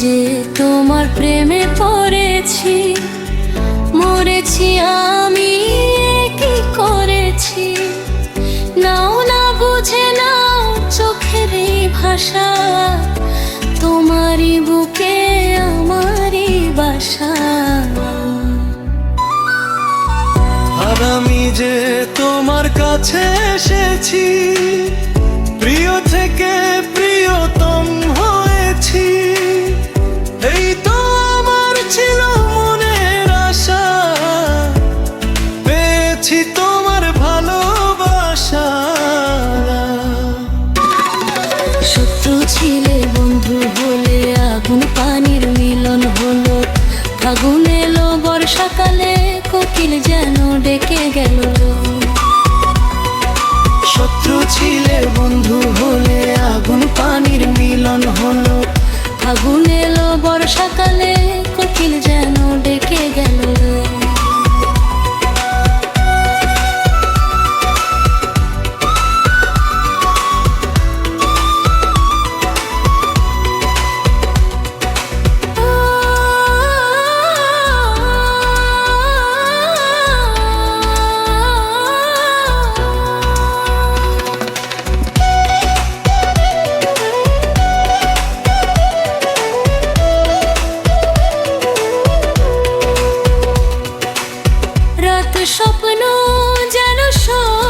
যে তোমার প্রেমে পড়েছি, মরেছি আমি কি করেছি? নাও না বুঝে নাও চোখের এই ভাষা, তোমারই বুকে আমারই বাসা। আর আমি যে তোমার কাছে এসেছি শত্রু ছিলে বন্ধু হলে আগুন পানির মিলন হলো। ফাগুন এলো বর্ষাকালে কোকিল যেন ডেকে গেল। শত্রু ছিলে বন্ধু হলে আগুন পানির মিলন হলো। ফাগুন রাত স্বপ্ন যেন সব